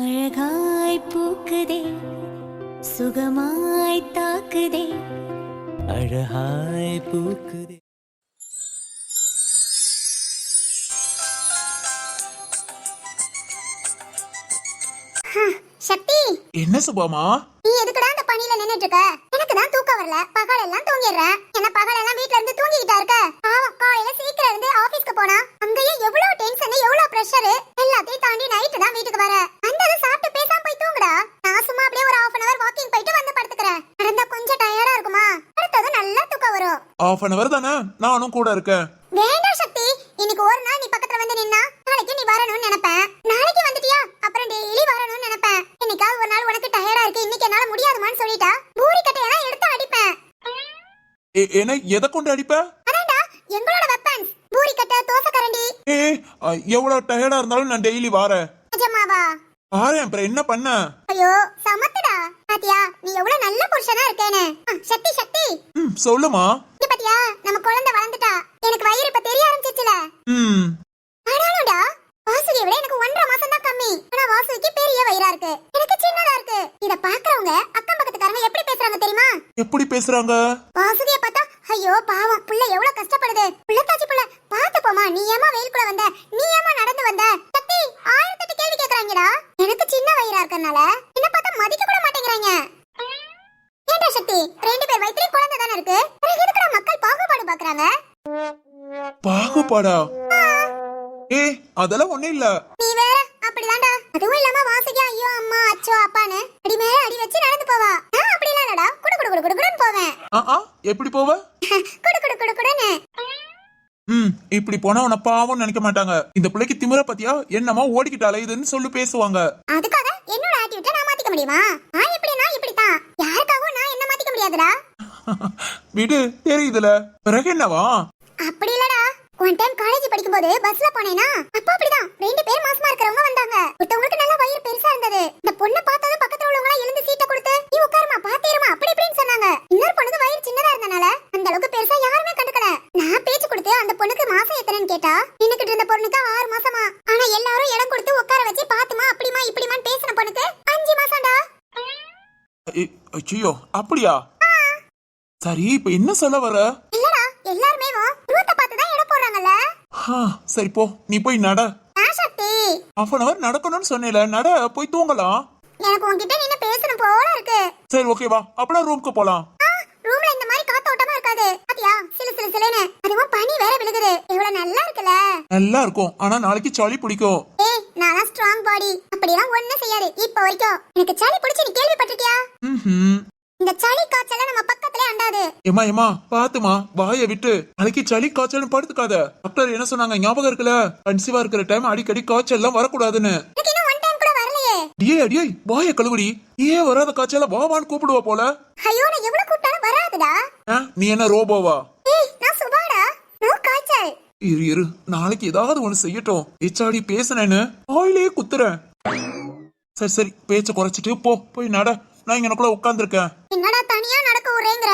அழகாய் பூக்குதே சுகமாய் தாக்குதே. அழகாய் பூக்குதே. சக்தி. என்ன சுபாமா? நீ எதுக்குடா அந்த பணியில நின்னுட்டு இருக்க எனக்கு தான் தூக்கம் வரல. பகல் எல்லாம் தூங்கிடுறேன் என்ன பகல் எல்லாம் வீட்ல இருந்து தூங்கிக்கிட்டா இருக்க? பாவம் காலையில சீக்கிரம் இருந்து ஆபீஸ்க்கு போனா அங்கேயே எவ்வளவு டென்ஷன் எவ்வளவு பிரஷர் எல்லாத்தையும் தாண்டி நைட்டு தான் வீட்டுக்கு வர. வந்தது சாப்பிட்டு பேசாம போய் தூங்குடா. நான் சும்மா அப்படியே ஒரு ஹாஃப் அன் அவர் வாக்கிங் போயிட்டு வந்து படுத்துக்கிறேன். நடந்தா கொஞ்சம் டயர்டா இருக்குமா? அடுத்தது நல்லா தூக்கம் வரும். ஆஃப் அன் அவர் தானே? நானும் கூட இருக்கேன். வேண்டாம் சக்தி. இன்னைக்கு ஒரு நாள் நீ பக்கத்துல வந்து நின்னா நாளைக்கு நீ வரணும்னு நினைப்பேன். நாளைக்கு வந்துட்டியா? அப்புறம் டெய்லி வரணும்னு நினைப்பேன். இன்னைக்காவது ஒரு நாள் உனக்கு டயர்டா இருக்கு இன்னைக்கு என்னால முடியாதுமான்னு சொல்லிட்டா பூரி கட்டையெல்லாம் எடுத்து அடிப்பேன். என்ன எதை கொண்டு அடிப்ப? அதான்டா எங்களோட வெப்பன்ஸ் பூரி கட்டை தோசை கரண்டி. ஏ அ, எவ்வளவு டயர்டா இருந்தாலும் நான் டெய்லி வாரேன். வாரேன் அப்புறம் என்ன பண்ண? ஐயோ சமத்துடா. பாத்தியா நீ எவ்வளவு நல்ல புருஷனா இருக்கேன்னு. சக்தி சக்தி. ம் சொல்லுமா. பாத்தியா நம்ம குழந்தை வளர்ந்துட்டா. எனக்கு வயிறு இப்ப தெரிய ஆரம்பிச்சிச்சுல. ம். ஆனாலும்டா வாசுகியை விட எனக்கு ஒன்றரை மாசம் தான் கம்மி. ஆனா வாசுகிக்கு பெரிய வயிறா இருக்கு. எனக்கு சின்னதா இருக்கு. இத பாக்குறவங்க அக்கம் பக்கத்துக்காரங்க எப்படி பேசுறாங்க தெரியுமா? எப்படி பேசுறாங்க வாசுகிய பார்த்தா ஐயோ பாவம் புள்ள எவ்வளவு கஷ்டப்படுது புள்ளத்தாச்சி புள்ள பாத்து போமா நீ ஏமா வெயிலுக்குள்ள வந்த நீ ஏமா நடந்து வந்த சக்தி ஆயிரத்தெட்டு கேள்வி கேக்குறாங்கடா எனக்கு சின்ன வயிறா இருக்கறனால என்ன பார்த்தா மதிக்க கூட மாட்டேங்கிறாங்க. ஏண்டா சக்தி? ரெண்டு பேர் வயிற்றுலயும் குழந்தை தானே இருக்கு? எதுக்குடா மக்கள் பாகுபாடு பாக்குறாங்க? பாகுபாடா? ஏ அதெல்லாம் ஒண்ணும் இல்ல. நீ வேற அப்படிதான்டா. அதுவும் இல்லாம வாசுகி ஐயோ அம்மா அச்சோ அப்பான்னு அடி மேல அடி வச்சு நடந்து போவா. நான் அப்படிலாம் இல்லடா. குடு குடு குடு குடு குடுன்னு போவேன். ஆ எப்படி போவ? குடு குடு குடு குடுன்னு. ம் இப்படி போனா உன பாவம் நினைக்க மாட்டாங்க. இந்த பிள்ளைக்கு திமிர பத்தியா என்னமா ஓடிக்கிட்டாலே இதுன்னு சொல்லி பேசுவாங்க. அதுக்காக என்னோட ஆட்டிவிட்ட நான் மாத்திக்க முடியுமா? நான் எப்படினா இப்படித்தான் யாருக்காகவும் நான் என்ன மாத்திக்க முடியாதுடா. விடு தெரியுதுல. பிறகு என்னவா? அப்படி இல்லடா. ஒன் டைம் காலேஜ் படிக்கும்போது பஸ்ல போனேனா? அப்போ அப்படிதான். ரெண்டு பேர் மாசமா இருக்கிறவங்க வந்தாங்க ஒருத்தவங்களுக்கு நல்ல வயிறு பெருசா இருந்தது இந்த பொண்ணை பார்த்ததும் பக்கத்துல உள்ளவங்க எல்லாம் எழுந்து சீட்டை கொடுத்து நீ உட்காருமா பாத்தீருமா அப்படி இப்படின்னு சொன்னாங்க இன்னொரு பொண்ணுக்கு வயிறு சின்னதா இருந்தனால அந்த அளவுக்கு பெருசா யாருமே கண்டுக்கல நான் பேச்சு கொடுத்து அந்த பொண்ணுக்கு மாசம் எத்தனைன்னு கேட்டா நின்னுக்கிட்டு இருந்த பொண்ணுக்கு ஆறு மாசமா ஆனா எல்லாரும் இடம் கொடுத்து உட்கார வச்சு பாத்துமா அப்படிமா இப்படிமான்னு பேசின பொண்ணுக்கு அஞ்சு மாசம்டா ஐயோ அப்படியா? சரி இப்ப என்ன சொல்ல வர? இல்லடா எல்லாருமே உருவத்தை பார்த்து தான் போடுறாங்கல்ல. சரி போ நீ போய் நட. half அன் அவர் நடக்கணும்னு சொன்னேல நட போய் தூங்கலாம். எனக்கு உன்கிட்ட நின்னு பேசணும் போல இருக்கு. சரி ஓகேவா அப்பலாம் ரூமுக்கு போலாம். ரூம்ல இந்த மாதிரி காத்தோட்டமா இருக்காது. பாத்தியா? சிலு சிலு சிலுன்னு. அதுவும் பனி வேற விழுகுது. எவ்வளவு நல்லா இருக்குல்ல? நல்லா இருக்கும். ஆனா நாளைக்கு சளி பிடிக்கும். ஏய் நானா ஸ்ட்ராங் பாடி அப்படிலாம் ஒண்ணும் செய்யாது. இப்ப வரைக்கும். எனக்கு சளி பிடிச்சு நீ கேள்விப்பட்டிருக்கியா? ம்ஹும். இந்த சளி காய்ச்சல நம்ம பக்கத்திலே அண்டாது. ஏமா ஏமா பாத்துமா வாய விட்டு. நாளைக்கு சளி காய்ச்சல்னு படுத்துக்காத. டாக்டர் என்ன சொன்னாங்க ஞாபகம் இருக்குல்ல? கன்சீவா இருக்கிற டைம் அடிக்கடி காய்ச்சல் எல்லாம் வரக்கூடாதுன்னு. எனக்கு இன்னும் ஒன் டைம் கூட வரலையே. டியே அடியே வாய கழுவுடி. ஏன் வராத காய்ச்சல வா வான்னு கூப்பிடுவா போல? ஐயோ நான் எவ்வளவு கூப்பிட்டாலும் வராதுடா. நீ என்ன ரோபோவா? ஏய் நான் சுபாடா. நோ காய்ச்சல். இரு இரு நாளைக்கு ஏதாவது ஒண்ணு செய்யட்டும். ஏச்சாடி பேசுனேன்னு. ஆயிலே குத்துறேன். சரி சரி பேச்ச குறைச்சிட்டு போ போய் நட. நான் இங்கனக்குள்ள உட்காந்துருக்கேன் என்னடா தனியா நடக்க விடுறேங்கிற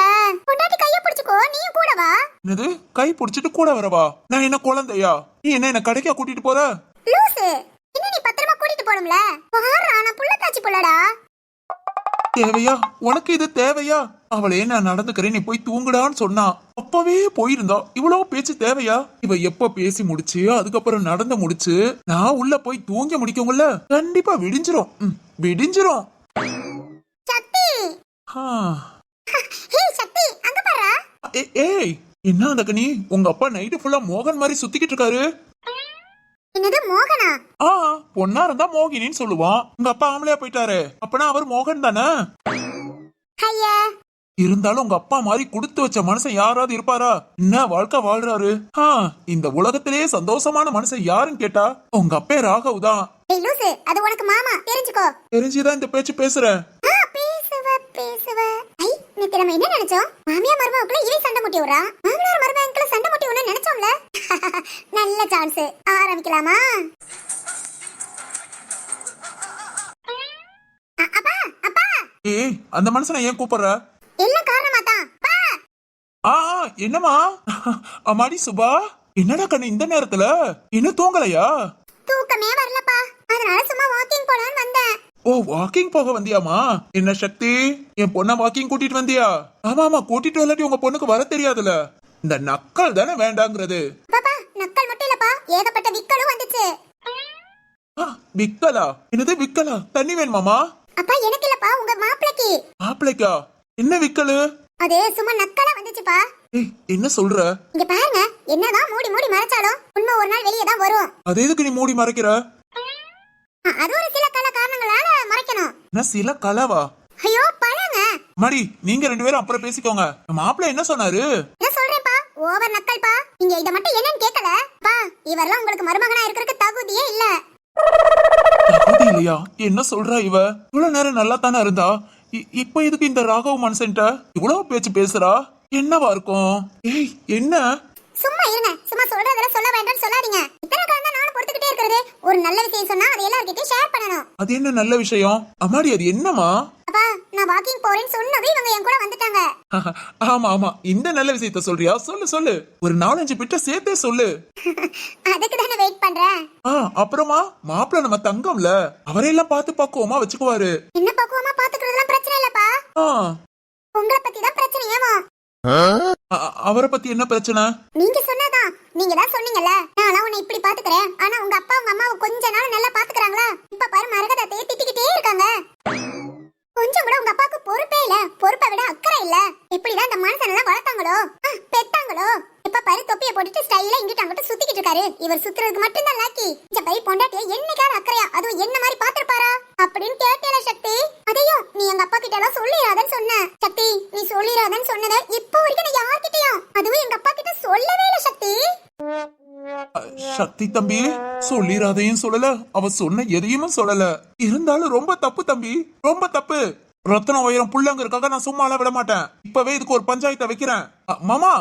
பொண்டாட்டி கைய பிடிச்சுக்கோ நீயும் கூட வா. என்னது? கை பிடிச்சிட்டு கூட வரவா? நான் என்ன குழந்தையா? நீ என்ன என்ன கடைக்கா கூட்டிட்டு போற? லூசு! என்ன நீ பத்திரமா கூட்டிட்டு போணும்ல? பாரு நான் புள்ளத்தாச்சி புள்ளடா. தேவையா? உனக்கு இது தேவையா? அவளே நான் நடந்துக்கிறேன் நீ போய் தூங்குடான்னு சொன்னா. அப்பவே போயிருந்தா. இவ்வளவு பேச்சு தேவையா? இவ எப்ப பேசி முடிச்சு அதுக்கப்புறம் நடந்து முடிச்சு நான் உள்ள போய் தூங்க முடிக்கும்ல? கண்டிப்பா விடிஞ்சிரும். விடிஞ்சிரும். சக்தி ஆ. ஹே சக்தி அங்க பாரு. ஏ- ஏய் என்ன அந்த கனி? உங்க அப்பா நைட்டு ஃபுல்லா மோகன் மாதிரி சுத்திக்கிட்டு இருக்காரு. என்னது மோகனா? ஆ பொண்ணா இருந்தா மோகினின்னு சொல்லுவான். உங்க அப்பா ஆம்பளையா போயிட்டாரு. அப்பனா அவர் மோகன் தானே? ஐயா இருந்தாலும் உங்க அப்பா மாதிரி கொடுத்து வச்ச மனுஷன் யாராவது இருப்பாரா? என்ன வாழ்க்கை வாழ்றாரு? ஆ இந்த உலகத்திலேயே சந்தோஷமான மனுஷன் யாருன்னு கேட்டா உங்க அப்பே ராகவ் தான் டேய் லூசு அது உனக்கு மாமா. தெரிஞ்சுக்கோ. தெரிஞ்சுதான் இந்த பேச்சு பேசுறேன். பேசுவ? ஐ நேத்து நம்ம என்ன நினைச்சோம்? மாமியா மருமகளுக்குள்ள இவை சண்டை முட்டி விடுறா மாமனார் மருமகளுக்குள்ள சண்டை முட்டி விடணும்னு நினைச்சோம்ல? நல்ல சான்ஸ் ஆரம்பிக்கலாமா? அப்பா அப்பா! ஏய் அந்த மனுஷனை ஏன் கூப்பிடுற? எல்லாம் காரணமா தான்? ஆ என்னம்மா? அம்மாடி சுபா என்னடா கண்ணு இந்த நேரத்துல? இன்னும் தூங்கலையா? தூக்கமே வரலப்பா. அதனால சும்மா வாக்கிங் போலான்னு வந்தேன். ஓ வாக்கிங் போக வந்தியாமா என்ன சக்தி? என் பொண்ண வாக்கிங் கூட்டிட்டு வந்தியா? ஆமா ஆமா கூட்டிட்டு வரலாட்டி உங்க பொண்ணுக்கு வர தெரியாதுல. இந்த நக்கல் தானே வேண்டாங்கிறது. பாப்பா நக்கல் மட்டும் இல்லப்பா. ஏகப்பட்ட விக்கலும் வந்துச்சு. ஆ, விக்கலா? என்னது விக்கலா? தண்ணி வேணுமாமா அப்பா எனக்கு இல்லப்பா. உங்க மாப்பிளைக்கு. மாப்பிளைக்கா? என்ன விக்கலு? அது சும்மா நக்கலா வந்துச்சுப்பா. என்ன சொல்ற? இங்க பாருங்க. என்னதான் மூடி மூடி மறைச்சாலும் உண்மை ஒரு நாள் வெளியே தான் வரும். அது எதுக்கு நீ மூடி மறைக்கிற? அது ஒரு சில கால காரணங்களால மறைக்கணும். என்ன சில கலவா? ஐயோ பழங்க மடி நீங்க ரெண்டு பேரும் அப்புறம் பேசிக்கோங்க. மாப்பிள்ளை என்ன சொன்னாரு? என்ன சொல்றேன்ப்பா ஓவர் நக்கல்ப்பா நீங்க இத மட்டும் என்னன்னு கேட்கல பா இவரெல்லாம் உங்களுக்கு மருமகனா இருக்கிறதுக்கு தகுதியே இல்ல. தகுதி இல்லையா? என்ன சொல்றா இவ? இவ்வளவு நேரம் நல்லா தானே இருந்தா இப்ப எதுக்கு இந்த ராகவ மனுஷன்ட்ட இவ்வளவு பேச்சு பேசுறா? என்னவா இருக்கும்? ஏய் என்ன? சும்மா இருங்க. சும்மா சொல்றதெல்லாம் சொல்ல வேண்டாம்னு சொல்லாதீங்க. ஒரு நல்ல விஷயம் சொன்னா அதை எல்லார்கிட்டயும் ஷேர் பண்ணணும். அது என்ன நல்ல விஷயம்? அம்மாடி அது என்னமா அப்பா நான் வாக்கிங் போறேன்னு சொன்னவே இவங்க என் கூட வந்துட்டாங்க. ஆமா ஆமா. இந்த நல்ல விஷயத்த சொல்றியா? சொல்லு சொல்லு. ஒரு நாலஞ்சு பிட்ட சேர்த்தே சொல்லு. அதுக்கு தானே வெயிட் பண்றேன். ஆ அப்புறமா? மாப்பிள்ள நம்ம தங்கம்ல. அவரையெல்லாம் பார்த்து பக்குவமா வச்சுக்குவாரு. என்ன பக்குவமா பாத்துக்கிறதுலாம் பிரச்சனை இல்லப்பா. ஆ. உங்களை பத்தி தான் அ- அ- அவரை பத்தி என்ன பிரச்சனை? நீங்க சொன்னதான் நீங்க தான் சொன்னீங்கல்ல? நான் உன்னை இப்படி பாத்துக்கிறேன் ஆனா உங்க அப்பா உங்க அம்மாவை கொஞ்ச நாள் நல்லா பாத்துக்கிறாங்களா இப்ப பாரு மரகதத்தையே திட்டிக்கிட்டே இருக்காங்க. கொஞ்சம் கூட உங்க அப்பாவுக்கு பொறுப்பே இல்ல. பொறுப்பை விட அக்கறை இல்ல. இப்படிதான் இந்த மனுஷன் எல்லாம் வளர்த்தாங்களோ பெத்தாங்களோ? இப்ப பாரு தொப்பிய போட்டுட்டு ஸ்டைலா இங்கிட்ட அங்கிட்ட சுத்திக்கிட்டு இருக்காரு. இவர் சுத்துறதுக்கு மட்டும்தான் லாக்கி இந்த பை பொண்டாட்டிய என்னைக்காவது அக்கறையா அதுவும் என்ன மாதிரி பாத்துருப்பாரா அப்படின்னு கேட்டேல சக்தி. அதையோ நீ எங்க அப்பா கிட்ட எல்லாம் சொல்லிடாதன்னு சொன்ன. சக்தி நீ சொல்லிடாதன்னு சொன்னதை இப்போ வரைக்கும் தம்பி. சொல்லிராதையும் சொல்லல. அவ சொன்ன எதையுமே சொல்லல. இருந்தாலும் ரொம்ப தப்பு தம்பி. ரொம்ப தப்பு. ரத்தன உயரம் புள்ளங்கிறதுக்காக நான் சும்மாலாம் விட மாட்டேன் இப்பவே இதுக்கு ஒரு பஞ்சாயத்தை வைக்கிறேன். மாமா.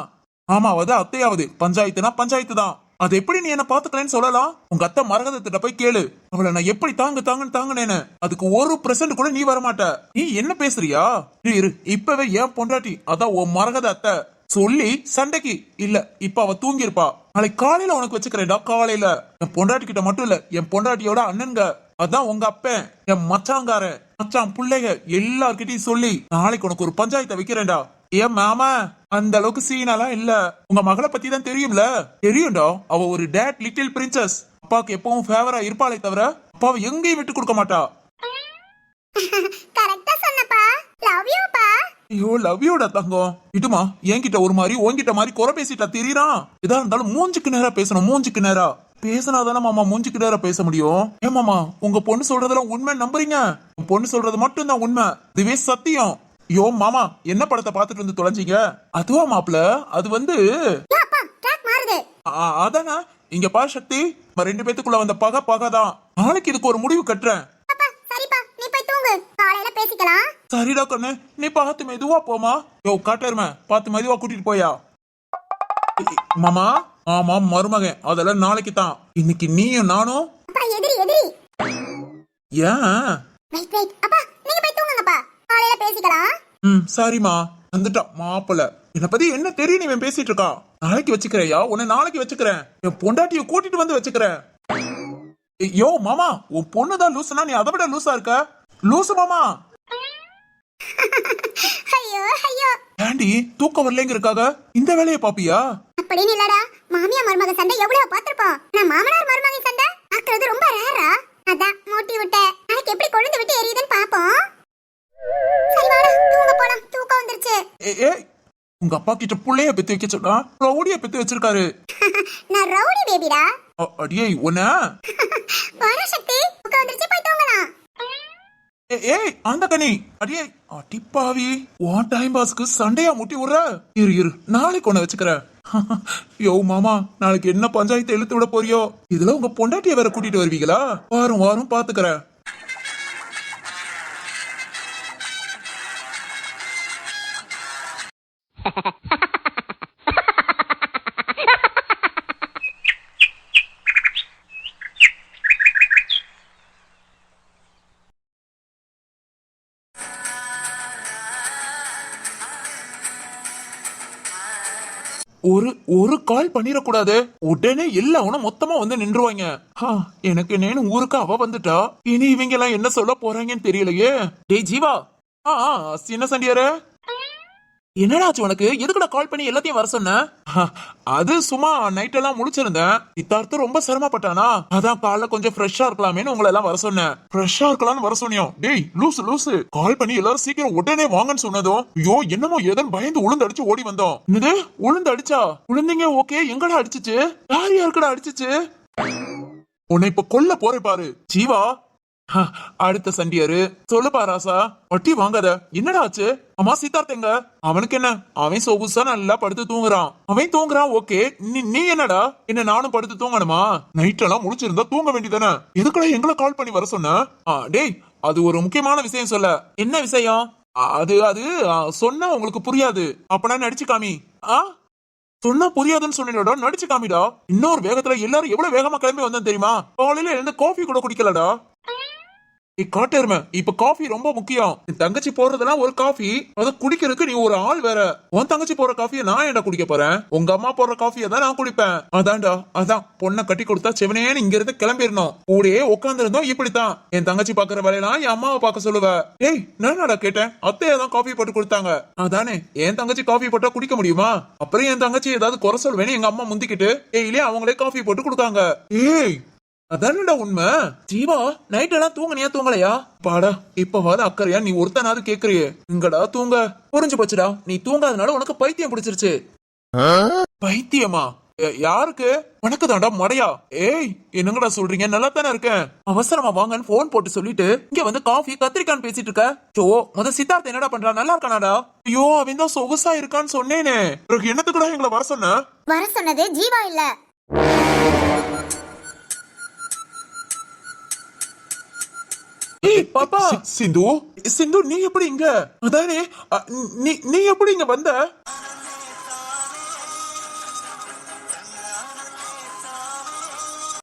மாமா ஆமாவது அத்தையாவது. பஞ்சாயத்துனா பஞ்சாயத்து தான். அது எப்படி நீ என்ன பாத்துக்கலன்னு சொல்லலாம்? உங்க அத்தை மரகதத்திட்ட போய் கேளு. அவளை நான் எப்படி தாங்கு தாங்குன்னு தாங்குனேன்னு. அதுக்கு ஒரு பிரசன்ட் கூட நீ வர மாட்ட நீ என்ன பேசுறியா? இரு, இரு. இப்பவே ஏன் பொண்டாட்டி அதான் உன் மரகத அத்தை. சொல்லி சண்டைக்கு இல்ல இப்ப அவ தூங்கி இருப்பா நாளைக்கு காலையில உனக்கு வச்சுக்கிறேன்டா காலையில. என் பொண்டாட்டி கிட்ட மட்டும் இல்ல என் பொண்டாட்டியோட அண்ணனுங்க அதான் உங்க அப்பன் என் மச்சாங்காரன் மச்சான் பிள்ளைங்க எல்லார்கிட்டயும் சொல்லி நாளைக்கு உனக்கு ஒரு பஞ்சாயத்தை வைக்கிறேன்டா. ஏன் மாமா அந்த அளவுக்கு சீனாலாம் இல்ல. உங்க மகளை பத்தி தான் தெரியும்ல. தெரியும்டா அவ ஒரு டேட் லிட்டில் பிரின்சஸ் அப்பாவுக்கு எப்பவும் ஃபேவரா இருப்பாளே தவிர அப்பாவை எங்கேயும் விட்டு கொடுக்க மாட்டா. கரெக்டா சொன்னப்பா. லவ் யூ பா. ஐயோ லவ் யூடா தங்கம். இடுமா என்கிட்ட ஒரு மாதிரி உன்கிட்ட மாதிரி குறை பேசிட்டா தெரியறான் எதா இருந்தாலும் மூஞ்சுக்கு நேரா பேசணும் மூஞ்சுக்கு நேரா. பேசினாதானே மாமா மூஞ்சுக்கு நேரா பேச முடியும். ஏன் மாமா உங்க பொண்ணு சொல்றதெல்லாம் உண்மை நம்புறீங்க? உன் பொண்ணு சொல்றது மட்டும் தான் உண்மை. இதுவே சத்தியம். யோ மாமா என்ன படத்தை பார்த்துட்டு இருந்து தொலைஞ்சீங்க? அதுவா மாப்ள அது வந்து அதானே? இங்க பா சக்தி. ரெண்டு பேத்துக்குள்ள வந்த பகை பகை தான் நாளைக்கு இதுக்கு ஒரு முடிவு கட்டுறேன் அப்பா சரிப்பா நீ போய் தூங்கு காலையில பேசிக்கலாம் சரிடா கண்ணு நீ பார்த்து மெதுவா போமா யோ காட்டருமே பார்த்து மெதுவா கூட்டிட்டு போயா. மாமா ஆமா மருமகன். அதெல்லாம் நாளைக்கு தான் இன்னைக்கு நீயும் நானும். ஏன்? வெயிட் வெயிட் அப்பா நீங்க போய் தூங்குங்கப்பா. காலையில பேசிக்கலாம். ம் சரிம்மா. வந்துட்டான் மாப்பிள்ள. என்ன பத்தி என்ன தெரியும் இவன் பேசிட்டு இருக்கான் நாளைக்கு வச்சுக்கிறேயா? உன்னை நாளைக்கு வச்சுக்கிறேன். என் பொண்டாட்டிய கூட்டிட்டு வந்து வச்சுக்கிறேன். ஏய், யோ மாமா உன் பொண்ணு தான் லூசுனா நீ அதை விட லூசா இருக்க? லூசு மாமா. ஐயோ ஐயோ. ஏண்டி தூக்கம் வரலைங்கிறதுக்காக இந்த வேலையை பாப்பியா? அப்படின்னு இல்லடா மாமியா மருமக சண்டை எவ்வளவு பாத்திருப்போம் நான் மாமனார் மருமக சண்டை பாக்குறது ரொம்ப ரேரா அதான் மூட்டி விட்ட. நாளைக்கு எப்படி கொழுந்து விட்டு எரியுதுன்னு பாப்போம் சரி வாடா தூங்க போலாம். தூக்கம் வந்துருச்சு. ஏ ஏய், உங்க அப்பா கிட்ட புள்ளைய பெத்து வைக்க சொன்னா ரவுடிய பெத்து வச்சிருக்காரு. நான் ரவுடி பேபிடா அடியே உன்ன? வர சக்தி. தூக்கம் வந்துருச்சு போய் தூங்கலாம். ஏய் அந்த கனி அடியே அடிப்பாவி. உன் டைம் பாஸ்க்கு சண்டையா முட்டி விடுற? இரு இரு நாளைக்கு உன்னை வச்சுக்கிறேன் யோ மாமா நாளைக்கு என்ன பஞ்சாயத்து எழுத்து விட போறியோ? இதுல உங்க பொண்டாட்டிய வேற கூட்டிட்டு வருவீங்களா? வாரம் வாரம் பாத்துக்கிறேன் ha ha ha ஒரு ஒரு கால் பண்ணிடக்கூடாது உடனே எல்லாவனும் மொத்தமா வந்து நின்றுவாங்க ஹா, எனக்கு நேனு ஊருக்கு அவ வந்துட்டா? இனி இவங்க எல்லாம் என்ன சொல்ல போறாங்கன்னு தெரியலையே. டேய் ஜீவா. ஆ ஆ, சின்ன சண்டியாரே? என்னடாச்சு உனக்கு? எதுக்குடா கால் பண்ணி எல்லாத்தையும் வர சொன்ன? அது சும்மா நைட் எல்லாம் முழிச்சிருந்தேன். சித்தார்த்து ரொம்ப சிரமப்பட்டானா? அதான் காலைல கொஞ்சம் ஃப்ரெஷ்ஷா இருக்கலாமேன்னு உங்களை எல்லாம் வர சொன்னேன். ஃப்ரெஷ்ஷா இருக்கலாம்னு வர சொன்னியோ? டேய் லூசு லூசு. கால் பண்ணி எல்லாரும் சீக்கிரம் உடனே வாங்கன்னு சொன்னதும் ஐயோ என்னமோ எதன் பயந்து உளுந்து அடிச்சு ஓடி வந்தோம். என்னது? உளுந்து அடிச்சா உளுந்தீங்க ஓகே. எங்கடா அடிச்சுச்சு? யார் யாருக்குடா அடிச்சுச்சு? உன்னை இப்ப கொல்ல போறேன் பாரு. ஜீவா அடுத்த சண்டியாரு. சொல்லுப்பா ராசா வட்டி வாங்காத. என்னடா ஆச்சு? அம்மா சீதார்த்த எங்க? அவனுக்கு என்ன? அவன் சொகுசா நல்லா படுத்து தூங்குறான். அவன் தூங்குறான் ஓகே. நீ நீ என்னடா? என்ன நானும் படுத்து தூங்கணுமா? நைட் எல்லாம் முடிச்சிருந்தா தூங்க வேண்டியதானே எதுக்குடா எங்களை கால் பண்ணி வர சொன்ன? டேய் அது ஒரு முக்கியமான விஷயம் சொல்ல. என்ன விஷயம்? அது அது சொன்னா உங்களுக்கு புரியாது. அப்பனா நடிச்சு காமி. ஆ? சொன்னா புரியாதுன்னு சொன்னீங்கடா நடிச்சு காமிடா. இன்னொரு வேகத்துல எல்லாரும் எவ்வளவு வேகமா கிளம்பி வந்தேன் தெரியுமா? காலையில எழுந்து காஃபி கூட குடிக்கலடா. நீ காட்டெருமை இப்ப காஃபி ரொம்ப முக்கியம். என் தங்கச்சி போடுறதெல்லாம் ஒரு காஃபி அத குடிக்கிறதுக்கு நீ ஒரு ஆள் வேற. உன் தங்கச்சி போடுற காஃபியை நான் என்ன குடிக்க போறேன்? உங்க அம்மா போடுற காஃபியை தான் நான் குடிப்பேன். அதான்டா அதான். பொண்ணை கட்டி கொடுத்தா செவனேன்னு இங்க இருந்து கிளம்பிடணும். கூடயே உட்காந்துருந்தோம் இப்படித்தான். என் தங்கச்சி பாக்குற வேலையெல்லாம் என் அம்மாவை பார்க்க சொல்லுவ. ஏய் நானாடா கேட்டேன் அத்தையா தான் காஃபி போட்டு கொடுத்தாங்க. அதானே என் தங்கச்சி காஃபி போட்டா குடிக்க முடியுமா? அப்புறம் என் தங்கச்சி ஏதாவது குறை சொல்வேன்னு எங்க அம்மா முந்திக்கிட்டு டெய்லி அவங்களே காஃபி போட்டு கொடுத்தாங்க. ஏய் அதானடா உண்மை? ஜீவா நைட் எல்லாம் தூங்குனியா தூங்கலையா? பாடா இப்பவாது அக்கறையா நீ ஒருத்தனாவது கேக்குறியே. இங்கடா தூங்க. புரிஞ்சு போச்சுடா. நீ தூங்காதனால உனக்கு பைத்தியம் பிடிச்சிருச்சு. பைத்தியமா? யாருக்கு? உனக்கு தாண்டா மடையா. ஏய் என்னங்கடா சொல்றீங்க? நல்லா தானே இருக்கேன். அவசரமா வாங்கன்னு போன் போட்டு சொல்லிட்டு இங்க வந்து காஃபி கத்திரிக்கான்னு பேசிட்டு இருக்க. சோ முத சித்தார்த்த என்னடா பண்றா? நல்லா இருக்கானாடா? ஐயோ அவன் தான் சொகுசா இருக்கான்னு சொன்னேனே. பிறகு என்னத்துக்குடா எங்களை வர சொன்ன? வர சொன்னது ஜீவா இல்ல. பாப்பா. சிந்து? சிந்து நீ எப்படி இங்க? அதானே நீ நீ எப்படி இங்க வந்த?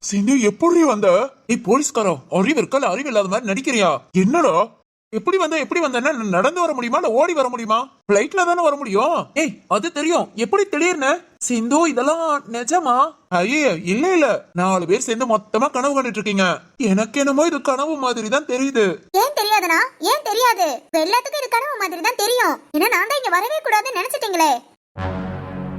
சிந்து எப்படி வந்த? ஏய் போலீஸ்காரோ அறிவு இருக்கல அறிவு இல்லாத மாதிரி நடிக்கிறியா? என்னடா? எப்படி வந்த எப்படி வந்தேன்னா நடந்து வர முடியுமா இல்ல ஓடி வர முடியுமா? பிளைட்ல தானே வர முடியும். ஏய் அது தெரியும். எப்படி திடீர்னு? சிந்து இதெல்லாம் நிஜமா? ஐயே இல்ல இல்ல. நாலு பேர் சேர்ந்து மொத்தமா கனவு கண்டுட்டு இருக்கீங்க. எனக்கு என்னமோ இது கனவு மாதிரி தான் தெரியுது. ஏன் தெரியாதுனா ஏன் தெரியாது? எல்லாத்துக்கும் இது கனவு மாதிரி தான் தெரியும். ஏன்னா நான் தான் இங்க வரவே கூடாதுன்னு நினைச்சிட்டீங்களே.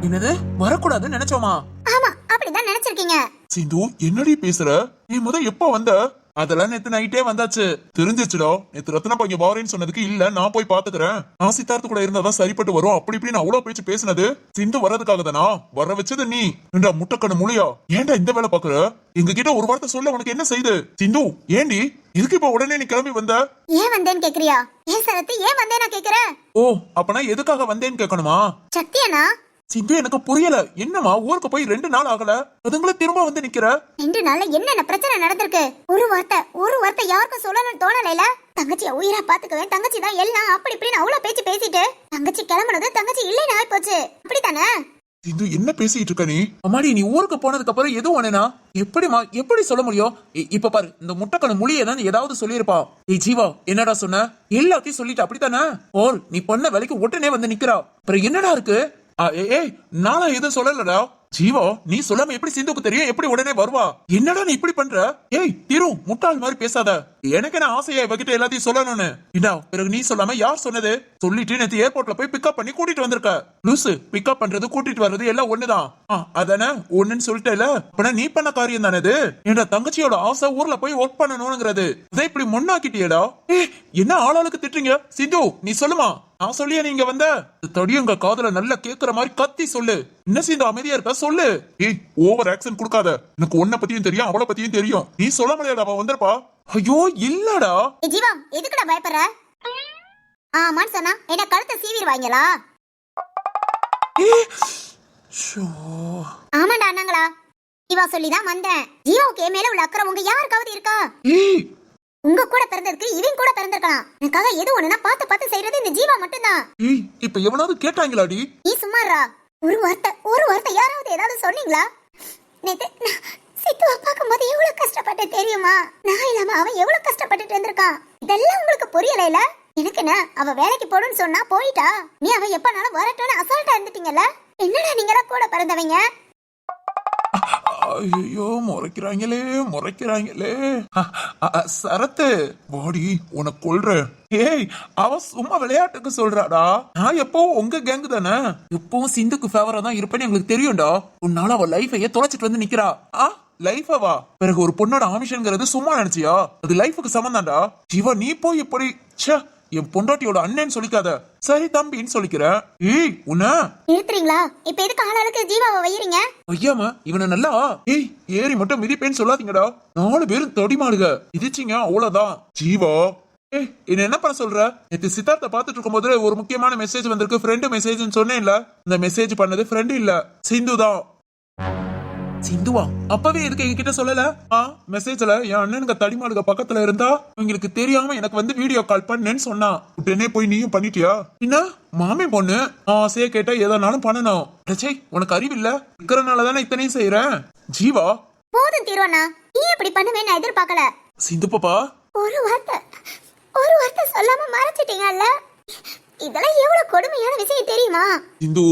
என்னது? வரக்கூடாதுன்னு நினைச்சோமா? ஆமா அப்படிதான் நினைச்சிருக்கீங்க. சிந்து என்னடி பேசுற? நீ முத எப்போ வந்த? அதெல்லாம் நேத்து நைட்டே வந்தாச்சு. தெரிஞ்சிச்சுடா. நேத்து ரத்னா பையன் வாரேன்னு சொன்னதுக்கு இல்ல நான் போய் பாத்துக்கிறேன் நான் சித்தார்த்து கூட இருந்தாதான் சரிப்பட்டு வரும். அப்படி இப்படி நான் அவ்வளவு பேச்சு பேசினது. சிந்து வர்றதுக்காக தானா? வர வச்சது நீ. ஏண்டா முட்டைக்கண்ணு முழியா ஏன்டா இந்த வேலை பாக்குற எங்க கிட்ட ஒரு வார்த்தை சொல்ல உனக்கு என்ன செய்யுது சிந்து ஏண்டி? இதுக்கு இப்ப உடனே நீ கிளம்பி வந்த? ஏன் வந்தேன்னு கேக்குறியா? ஏன் சரத்து ஏன் வந்தேன் நான் கேக்குறேன்? ஓ அப்பனா எதுக்காக வந்தேன்னு கேட்கணுமா? சத்தியனா சிந்து எனக்கு புரியல. என்னமா ஊருக்கு போய் ரெண்டு நாள் ஆகல? அதுங்கள திரும்ப வந்து நிக்கிற? ரெண்டு நாள்ல என்னென்ன பிரச்சனை நடந்திருக்கு? ஒரு வார்த்தை ஒரு வார்த்தை யாருக்கும் சொல்லணும்னு தோணலைல? தங்கச்சிய உயிரா பாத்துக்குவேன். தங்கச்சி தான் எல்லாம் அப்படி இப்படின்னு அவ்வளவு பேச்சு பேசிட்டு தங்கச்சி கிளம்புனது தங்கச்சி இல்லைன்னு ஆயி போச்சு அப்படித்தானே? இது என்ன பேசிட்டு இருக்க நீ? அம்மாடி நீ ஊருக்கு போனதுக்கு அப்புறம் எதுவும் ஒண்ணுனா? எப்படிமா எப்படி சொல்ல முடியும்? இப்ப பாரு இந்த முட்டைக்கணு மொழியை தான் ஏதாவது சொல்லியிருப்பா. ஏய் ஜீவா என்னடா சொன்ன? எல்லாத்தையும் சொல்லிட்டு அப்படித்தானே? ஓர் நீ பண்ண வேலைக்கு உடனே வந்து நிக்கிறா. அப்புறம் என்னடா இருக்கு? ஏய், ஏய் எதுவும் சொல்லலடா. ஜீவா நீ சொல்லாம எப்படி சிந்துக்கு தெரியும்? எப்படி உடனே வருவா? என்னடா நீ இப்படி பண்ற? ஏய் திரு முட்டாள் மாதிரி பேசாத. எனக்கு என்ன ஆசையா இவகிட்ட எல்லாத்தையும் சொல்லணும்னு? இதா பிறகு நீ சொல்லாம யார் சொன்னது? சொல்லிட்டு நேத்து ஏர்போர்ட்ல போய் பிக்கப் பண்ணி கூட்டிட்டு வந்திருக்க. லூசு பிக்கப் பண்றது கூட்டிட்டு வர்றது எல்லாம் ஒண்ணுதான். அதானே? ஒண்ணுன்னு சொல்லிட்டேல? அப்பனா நீ பண்ண காரியம் தானே இது? என்ற தங்கச்சியோட ஆசை ஊர்ல போய் ஒர்க் பண்ணணும்ங்கிறது. இதை இப்படி முன்னாக்கிட்டியடா என்ன ஆளாளுக்கு திட்டுறீங்க? சிந்து நீ சொல்லுமா? நான் சொல்லியா நீங்க வந்த தடியுங்க காதுல நல்லா கேக்குற மாதிரி கத்தி சொல்லு. என்ன சிந்து அமைதியா இருக்க சொல்லு. ஏய் ஓவர் ஆக்சன் கொடுக்காத. எனக்கு உன்னை பத்தியும் தெரியும் அவளை பத்தியும் தெரியும். நீ சொல்ல முடியாத அவ வந்திருப்பா? ஐயோ இல்லடா. ஜீவா எதுக்குடா பயப்படுற? ஆமான்னு சொன்னா என்ன கழுத்தை சீவிடுவாங்களா. ஆமாண்டா அண்ணங்களா? ஜீவா சொல்லிதான் வந்தேன். ஜீவாவுக்கு மேல உள்ள அக்கறை உங்க யாருக்காவது இருக்கா? உங்க கூட பிறந்ததுக்கு இவன் கூட பிறந்திருக்கலாம். எனக்காக எது ஒண்ணுனா பார்த்து பார்த்து செய்யறது இந்த ஜீவா மட்டும்தான். ஏய் இப்ப எவனாவது கேட்டாங்களாடி? நீ சும்மாறா. ஒரு வார்த்தை ஒரு வார்த்தை யாராவது ஏதாவது சொன்னீங்களா? நேத்து சித்துவ பார்க்கும்போது எவ்வளவு கஷ்டப்பட்டேன் தெரியுமா? நான் இல்லாம அவன் எவ்வளவு கஷ்டப்பட்டுட்டு இருந்திருக்கான். இதெல்லாம் உங்களுக்கு புரியலைல எனக்கு என்ன அவ வேலைக்கு போடுன்னு சொன்னா போயிட்டா? நீ அவ எப்பனாலும் வரட்டும்னு அசால்ட்டா இருந்துட்டீங்கல்ல? என்னடா நீங்களாம் கூட பிறந்தவங்க? ஐயோ முறைக்கிறாங்களே முறைக்கிறாங்களே. சரத்து பாடி உனக்கு கொள்றேன் ஏய் அவ சும்மா விளையாட்டுக்கு சொல்றாடா. நான் எப்போ உங்க கேங்கு தானே? எப்பவும் சிந்துக்கு ஃபேவரா தான் இருப்பேன்னு எங்களுக்கு தெரியும்டா. உன்னால அவ லைஃபையே தொலைச்சிட்டு வந்து நிக்கிறா. ஆ லைஃபவா பிறகு ஒரு பொண்ணோட ஆமிஷன்ங்கிறது சும்மா நினைச்சியா? அது லைஃபுக்கு சமந்தான்டா இவ நீ போய் இப்படி ச்சே. என் பொண்டாட்டியோட அண்ணன் சொல்லிக்காத. சரி தம்பின்னு சொல்லிக்கிறேன் ஏய் உன்ன? நிறுத்துறீங்களா? இப்ப எதுக்கு ஆளாளுக்கு ஜீவாவை வைக்கிறீங்க ஐயாம இவனை நல்லா ஏய் ஏறி மட்டும் மிதிப்பேன்னு சொல்லாதீங்கடா. நாலு பேரும் தடிமாடுக. மிதிச்சிங்க அவ்வளவுதான். ஜீவா. ஏய் என்ன என்ன பண்ண சொல்ற? நேத்து சித்தார்த்த பாத்துட்டு இருக்கும்போது ஒரு முக்கியமான மெசேஜ் வந்திருக்கு. ஃப்ரெண்டு மெசேஜ்னு சொன்னேன்ல. இந்த மெசேஜ் பண்ணது ஃப்ரெண்டு இல்ல. சிந்து தான் சிந்துவா அப்பவே எதுக்கு என்கிட்ட சொல்லல? ஆ மெசேஜ்ல என் அண்ணனுக்கு தடிமாடுக பக்கத்துல இருந்தா உங்களுக்கு தெரியாம எனக்கு வந்து வீடியோ கால் பண்ணேன்னு சொன்னா. உடனே போய் நீயும் பண்ணிட்டியா? என்ன? மாமி பொண்ணு? ஆசையா கேட்டா எதனாலும் பண்ணணும். அடச்சே உனக்கு அறிவில்ல? இருக்கிறனால தானே இத்தனையும் செய்யறேன் ஜீவா? போதும் தீர்வண்ணா நீ இப்படி பண்ணுவேன்னு நான் எதிர்பார்க்கல. சிந்து பாப்பா? ஒரு வார்த்தை ஒரு வார்த்தை சொல்லாம மறைச்சிட்டீங்கல்ல? இதெல்லாம் எவ்வளவு கொடுமையான விஷயம் தெரியுமா? சிந்து.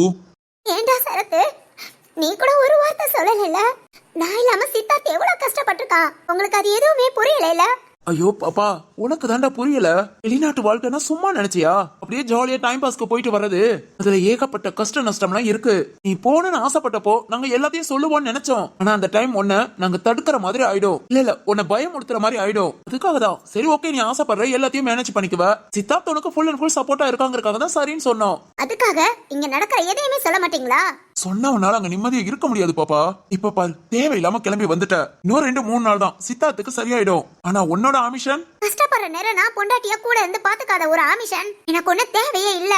ஏண்டா சரத்து? நீ கூட ஒரு வார்த்தை சொல்லல நான் இல்லாம சித்தார்த் எவ்வளவு கஷ்டப்பட்டிருக்கான்? உங்களுக்கு அது எதுவுமே புரியல ஐயோ பாப்பா உனக்கு தாண்டா புரியல. வெளிநாட்டு வாழ்க்கைனா சும்மா நினைச்சியா? அப்படியே ஜாலியா டைம் பாஸ்க்கு போயிட்டு வர்றது. அதுல ஏகப்பட்ட கஷ்ட நஷ்டம்லாம் இருக்கு. நீ போகணும்னு ஆசைப்பட்டப்போ நாங்க எல்லாத்தையும் சொல்லுவோம்னு நினைச்சோம். ஆனா அந்த டைம் உன்னை நாங்க தடுக்கிற மாதிரி ஆயிடும். இல்ல இல்ல உன்னை பயமுறுத்துற மாதிரி ஆயிடும். அதுக்காக தான். சரி ஓகே நீ ஆசைப்படுற எல்லாத்தையும் மேனேஜ் பண்ணிக்குவ. சித்தார்த் உனக்கு ஃபுல் அண்ட் ஃபுல் சப்போர்ட்டா இருக்காங்கிறதுக்காக தான் சரின்னு சொன்னோம். அதுக்காக இங்க நடக்கிற எதையுமே சொல்ல மாட்டீங்களா? சொன்னவனால அங்க நிம்மதியா இருக்க முடியாது பாப்பா. இப்ப பாரு தேவையில்லாம கிளம்பி வந்துட்ட. இன்னும் ரெண்டு மூணு நாள் தான். சித்தார்த்துக்கு சரியாயிடும். ஆனா உன்னோட ஆமிஷன்? கஷ்டப்படுற நேரம் நான் பொண்டாட்டியா கூட இருந்து பாத்துக்காத ஒரு ஆமிஷன். எனக்கு ஒண்ணு தேவையே இல்ல.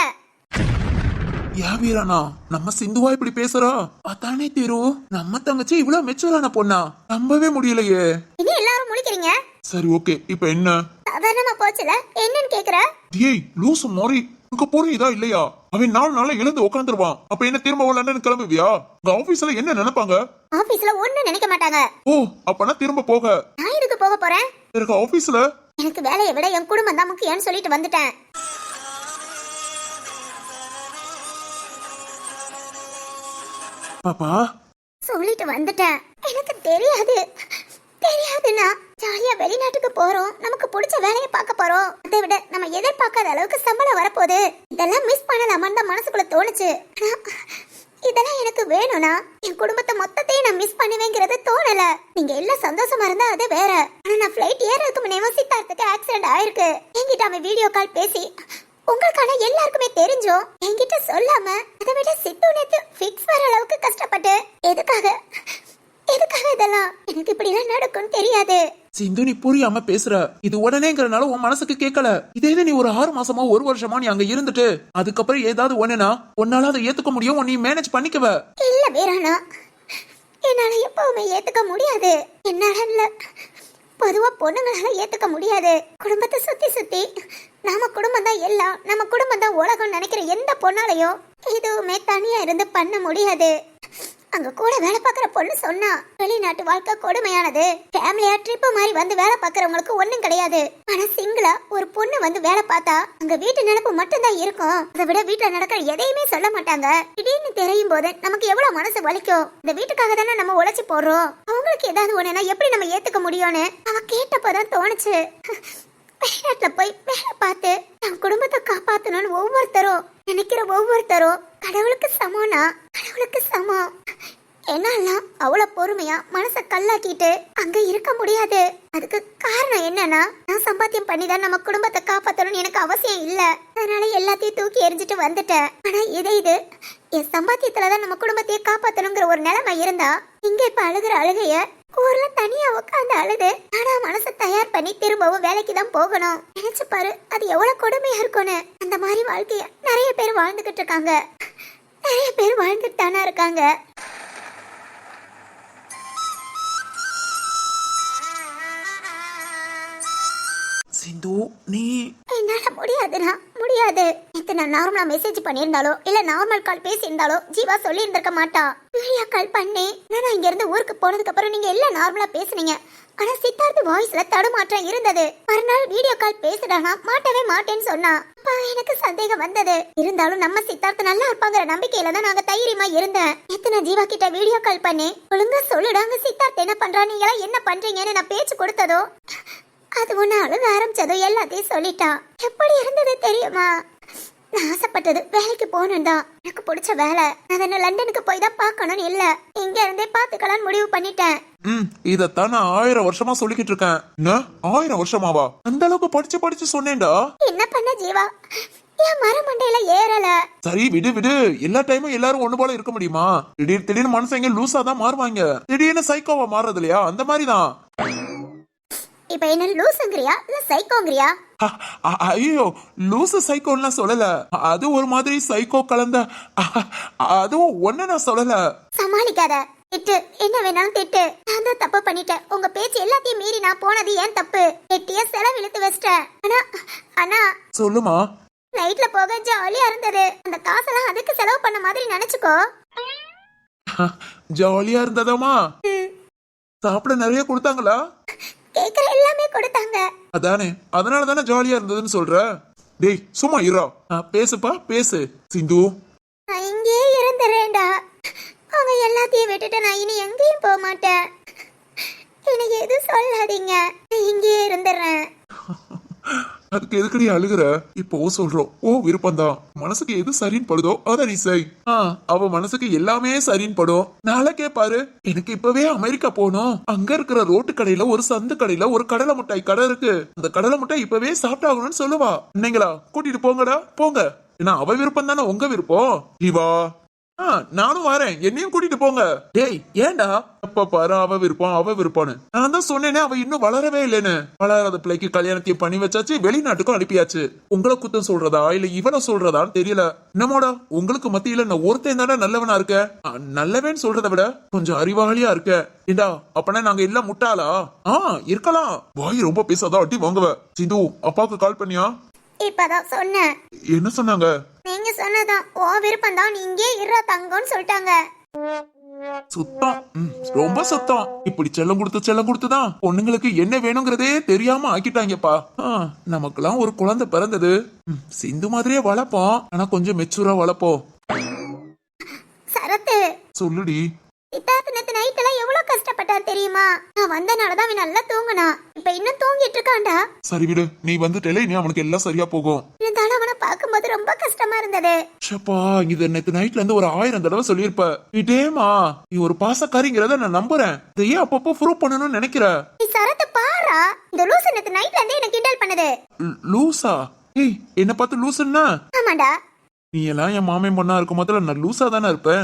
யா வீரானா நம்ம சிந்துவா இப்படி பேசுறா? அதானே தீரு நம்ம தங்கச்சி இவ்வளவு மெச்சூரான பொண்ணா? நம்பவே முடியலையே. இனி எல்லாரும் முழிக்கிறீங்க? சரி ஓகே இப்ப என்ன? சாதாரணமா போச்சுல என்னன்னு கேக்குற? ஏய் லூசு மோரி உனக்கு புரியுதா இல்லையா? அவன் நாலு நாள்ல எழுந்து உட்காந்துருவான் அப்ப என்ன திரும்ப லண்டன் கிளம்புவியா? உங்க ஆபீஸ்ல என்ன நினைப்பாங்க? ஆபீஸ்ல ஒண்ணும் நினைக்க மாட்டாங்க. ஓ அப்பனா திரும்ப போக. நான் இதுக்கு போக போறேன்? எனக்கு ஆபீஸ்ல எனக்கு வேலையை விட என் குடும்பம் தான் முக்கியம்னு சொல்லிட்டு வந்துட்டேன். பாப்பா. சொல்லிட்டு வந்துட்டேன். எனக்கு தெரியாது. தெரியாதுண்ணா. ஜாலியா வெளிநாட்டுக்கு போறோம். நமக்கு பிடிச்ச வேலையை பார்க்க போறோம். அதை விட நம்ம எதிர்பார்க்காத அளவுக்கு சம்பளம் வரப்போகுது. இதெல்லாம் மிஸ் பண்ணலாமான்னு தான் மனசுக்குள்ள தோணுச்சு. இதெல்லாம் எனக்கு வேணும்னா என் குடும்பத்தை மொத்தத்தையும் நான் மிஸ் பண்ணுவேங்கிறது தோணல. நீங்க எல்லாம் சந்தோஷமா இருந்தா அது வேற. ஆனா நான் ஃபிளைட் ஏறதுக்கு முன்னே சித்தார்த்துக்கு ஆக்சிடென்ட் ஆயிருக்கு. என்கிட்ட அவன் வீடியோ கால் பேசி உங்களுக்கான எல்லாருக்குமே தெரிஞ்சோம். என்கிட்ட சொல்லாம அதை விட சித்து நேத்து ஃபிக்ஸ் வர அளவுக்கு கஷ்டப்பட்டு எதுக்காக எதுக்காக இதெல்லாம்? எனக்கு இப்படி எல்லாம் நடக்கும்னு தெரியாது. சிந்து நீ புரியாம பேசுற. இது உடனேங்கிறனால உன் மனசுக்கு கேட்கல இதே நீ ஒரு ஆறு மாசமா ஒரு வருஷமா நீ அங்க இருந்துட்டு அதுக்கப்புறம் ஏதாவது ஒண்ணுனா உன்னால அதை ஏத்துக்க முடியும் நீ மேனேஜ் பண்ணிக்கவ. இல்ல வீரானா என்னால எப்பவுமே ஏத்துக்க முடியாது. என்னால பொதுவா பொண்ணுங்களால ஏத்துக்க முடியாது. குடும்பத்தை சுத்தி சுத்தி நாம குடும்பம் தான் எல்லாம் நம்ம குடும்பம் தான் உலகம் நினைக்கிற எந்த பொண்ணாலையும் எதுவுமே தனியா இருந்து பண்ண முடியாது. அங்க கூட வேலை பார்க்குற பொண்ணு சொன்னா வெளிநாட்டு வாழ்க்கை கொடுமையானது. ஃபேமிலியா ட்ரிப் மாதிரி வந்து வேலை பார்க்கறவங்களுக்கு ஒண்ணும் கிடையாது. ஆனா சிங்கிளா ஒரு பொண்ணு வந்து வேலை பார்த்தா அங்க வீட்டு நினைப்பு மட்டும்தான் இருக்கும். அதை விட வீட்டுல நடக்கிற எதையுமே சொல்ல மாட்டாங்க. திடீர்னு தெரியும் போது நமக்கு எவ்வளவு மனசு வலிக்கும். இந்த வீட்டுக்காக தானே நம்ம உழைச்சி போடுறோம். அவங்களுக்கு ஏதாவது ஒண்ணுனா எப்படி நம்ம ஏத்துக்க முடியும்னு அவ கேட்டப்பதான் தோணுச்சு. வெளிநாட்டுல போய் வேலை பார்த்து தன் குடும்பத்தை காப்பாத்தணும்னு ஒவ்வொருத்தரும் நினைக்கிற ஒவ்வொருத்தரும் கடவுளுக்கு சமம்னா கடவுளுக்கு சமம். என்னாலாம் அவ்வளவு பொறுமையா மனசை கல்லாக்கிட்டு அங்க இருக்க முடியாது. அதுக்கு காரணம் என்னன்னா நான் சம்பாத்தியம் பண்ணி தான் நம்ம குடும்பத்தை காப்பாத்தணும்னு எனக்கு அவசியம் இல்ல. அதனால எல்லாத்தையும் தூக்கி எரிஞ்சிட்டு வந்துட்டேன். ஆனா இதை இது என் சம்பாத்தியத்துல தான் நம்ம குடும்பத்தையே காப்பாத்தணுங்கிற ஒரு நிலைமை இருந்தா இங்க இப்ப அழுகிற அழுகைய ஊர்ல தனியா உட்காந்து அழுது ஆனா மனசை தயார் பண்ணி திரும்பவும் வேலைக்கு தான் போகணும். நினைச்சு பாரு அது எவ்வளவு கொடுமையா இருக்கும்னு. அந்த மாதிரி வாழ்க்கைய நிறைய பேர் வாழ்ந்துகிட்டு இருக்காங்க. நிறைய பேர் வாழ்ந்துட்டு தானா இருக்காங்க. நீ என்னால முடியாதுண்ணா முடியாது. இத்தனை நான் நார்மலா மெசேஜ் பண்ணியிருந்தாலோ இல்ல நார்மல் கால் பேசியிருந்தாலோ ஜீவா சொல்லி இருந்திருக்க மாட்டா. வீடியோ கால் பண்ணி நான் இங்க இருந்து ஊருக்கு போனதுக்கு அப்புறம் நீங்க எல்லாம் நார்மலா பேசுனீங்க? ஆனா சித்தார்த் வாய்ஸ்ல தடுமாற்றம் இருந்தது. மறுநாள் வீடியோ கால் பேசுறானா? மாட்டவே மாட்டேன்னு சொன்னா. அப்பா எனக்கு சந்தேகம் வந்தது. இருந்தாலும் நம்ம சித்தார்த்த நல்லா இருப்பாங்கிற நம்பிக்கையில தான் நாங்க தைரியமா இருந்தேன். எத்தனை ஜீவா கிட்ட வீடியோ கால் பண்ணி ஒழுங்கா சொல்லுடாங்க சித்தார்த் என்ன பண்றா? நீங்க என்ன பண்றீங்கன்னு நான் பேச்சு கொடுத்ததோ? அது ஒண்ணு அழுக எல்லாத்தையும் சொல்லிட்டான் எப்படி இருந்தது தெரியுமா? நான் ஆசைப்பட்டது வேலைக்கு போகணும் தான். எனக்கு பிடிச்ச வேலை. நான் என்ன லண்டனுக்கு போய் தான் பார்க்கணும்னு இல்ல. இங்க இருந்தே பார்த்துக்கலாம்னு முடிவு பண்ணிட்டேன். ம் இதத்தான் நான் ஆயிரம் வருஷமா சொல்லிக்கிட்டு இருக்கேன். என்ன? ஆயிரம் வருஷமாவா? அந்த அளவுக்கு படிச்சு படிச்சு சொன்னேன்டா. என்ன பண்ண ஜீவா? என் மரமண்டையில ஏறல. சரி விடு விடு. எல்லா டைமும் எல்லாரும் ஒண்ணு போல இருக்க முடியுமா? திடீர் திடீர்னு மனுஷங்க லூசா தான் மாறுவாங்க. திடீர்னு சைக்கோவா மாறுறது இல்லையா? அந்த மாதிரி தான். இப்ப என்ன லூசுங்கிறியா? இல்ல சைக்கோங்கிறியா ஐயோ லூசு சைக்கோன்லாம் சொல்லல. அது ஒரு மாதிரி சைக்கோ கலந்த அதுவும் ஒண்ணு நான் சொல்லல. சமாளிக்காத. திட்டு. என்ன வேணாலும் திட்டு. நான் தான் தப்பு பண்ணிட்டேன். உங்க பேச்சு எல்லாத்தையும் மீறி நான் போனது ஏன் தப்பு? எட்டிய செலவு இழுத்து வச்சிட்டேன். ஆனா ஆனா சொல்லுமா? நைட்ல போக ஜாலியா இருந்தது அந்த காசெல்லாம் அதுக்கு செலவு பண்ண மாதிரி நினைச்சுக்கோ. ஜாலியா இருந்ததாமா சாப்பிட நிறைய கொடுத்தாங்களா? கேக்குற எல்லாமே கொடுத்தாங்க. அதானே அதனால தானே ஜாலியா இருந்ததுன்னு சொல்ற? டேய் சும்மா இரா பேசுப்பா பேசு. சிந்து. நான் இங்கேயே இருந்துறேன்டா. அவங்க எல்லாத்தையும் விட்டுட்டு நான் இனி எங்கேயும் போக மாட்டேன். எனக்கு எதுவும் சொல்லாதீங்க. நான் இங்கேயே இருந்துடுறேன் அதுக்கு எதுக்கடி அழுகுற? இப்போ சொல்றோம். ஓ விருப்பம்தான். மனசுக்கு எது சரின்னு படுதோ அத நீ செய். அவ மனசுக்கு எல்லாமே சரின்னு படும் நாளைக்கே பாரு. எனக்கு இப்பவே அமெரிக்கா போனோம் அங்க இருக்கிற ரோட்டு கடையில ஒரு சந்து கடையில ஒரு கடலை முட்டாய் கடை இருக்கு. அந்த கடலை முட்டாய் இப்பவே சாப்பிட்டாகணும்னு சொல்லுவா. இன்னைங்களா கூட்டிட்டு போங்கடா. போங்க. ஏன்னா அவ விருப்பம் தானே உங்க விருப்பம். இவா வா. நானும் வரேன். என்னையும் கூட்டிட்டு போங்க. டேய் ஏன்டா? அப்ப பாரு அவ விருப்பம் அவ விருப்பம்னு. நான் தான் சொன்னேனே அவ இன்னும் வளரவே இல்லைன்னு. வளராத பிள்ளைக்கு கல்யாணத்தையும் பண்ணி வச்சாச்சு வெளிநாட்டுக்கும் அனுப்பியாச்சு. உங்களை குத்தம் சொல்றதா இல்ல இவனை சொல்றதான்னு தெரியல. என்னமோடா உங்களுக்கு மத்தியில நான் ஒருத்தன் தானே நல்லவனா இருக்க? நல்லவன் சொல்றதை விட கொஞ்சம் அறிவாளியா இருக்க. ஏண்டா அப்பனா நாங்க எல்லாம் முட்டாளா? ஆ இருக்கலாம். வாய் ரொம்ப பேசாதா அட்டி வாங்குவ. சிந்து அப்பாவுக்கு கால் பண்ணியா? இப்பதான் சொன்னேன். என்ன சொன்னாங்க? நீங்க சொன்னதான் ஓ விருப்பம் தான் நீ இங்கேயே இருறா தங்கம்னு சொல்லிட்டாங்க. சுத்தம். ரொம்ப சுத்தம். இப்படி செல்லம் கொடுத்து செல்லம் கொடுத்துதான் பொண்ணுங்களுக்கு என்ன வேணுங்கிறதே தெரியாம ஆக்கிட்டாங்கப்பா. நமக்கெல்லாம் ஒரு குழந்தை பிறந்தது. சிந்து மாதிரியே வளர்ப்போம். ஆனா கொஞ்சம் மெச்சூரா வளர்ப்போம். சரத்து. சொல்லுடி சித்தார்த் நேத்து நைட் எல்லாம் எவ்வளவு கஷ்டப்பட்டார் தெரியுமா? நான் வந்தனாலதான் அவன் நல்லா தூங்குனான் இப்ப இன்னும் தூங்கிட்டு இருக்கான்டா. சரி விடு நீ வந்துட்டேலே நீ அவனுக்கு எல்லாம் சரியா போகும். இருந்தாலும் அவனை பார்க்கும்போது ரொம்ப கஷ்டமா இருந்தது. ஷப்பா இது நேத்து நைட்ல இருந்து ஒரு ஆயிரம் தடவை சொல்லியிருப்ப. இதேமா நீ ஒரு பாசக்காரிங்கிறத நான் நம்புறேன். இதை ஏன் அப்பப்போ ப்ரூவ் பண்ணணும்னு நினைக்கிற. நீ சரத்து பாரா. இந்த லூசு நேத்து நைட்ல இருந்தே எனக்கு கிண்டல் பண்ணுது. லூசா ஏய் என்ன பார்த்து லூசுன்னா ஆமாண்டா. நீ எல்லாம் என் மாமன் பொண்ணா இருக்கும் போதுல நான் லூசா தானே இருப்பேன்.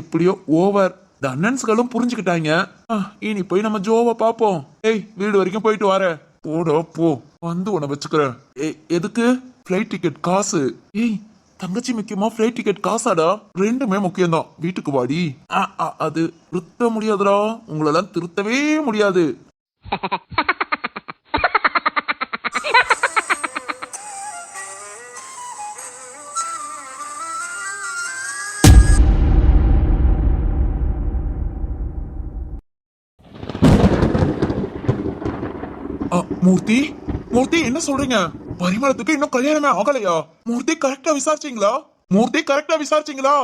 எப்படியோ ஓவர் இந்த அண்ணன்ஸ்களும் புரிஞ்சுக்கிட்டாங்க. ஆ, இனி போய் நம்ம ஜோவை பார்ப்போம். ஏய் வீடு வரைக்கும் போயிட்டு வர. போடா போ. வந்து உன்னை வச்சுக்கிறேன். ஏய் எதுக்கு? ஃப்ளைட் டிக்கெட் காசு. ஏய் தங்கச்சி முக்கியமா ஃப்ளைட் டிக்கெட் காசாடா? ரெண்டுமே முக்கியம்தான். வீட்டுக்கு வாடி. ஆ, ஆ, அது திருத்த முடியாதுடா. உங்களெல்லாம் திருத்தவே முடியாது. மூர்த்தி மூர்த்தி என்ன சொல்றீங்க? பரிமளத்துக்கு இன்னும் கல்யாணமே ஆகலையா? மூர்த்தி கரெக்டா விசாரிச்சீங்களா? மூர்த்தி கரெக்டா விசாரிச்சீங்களா?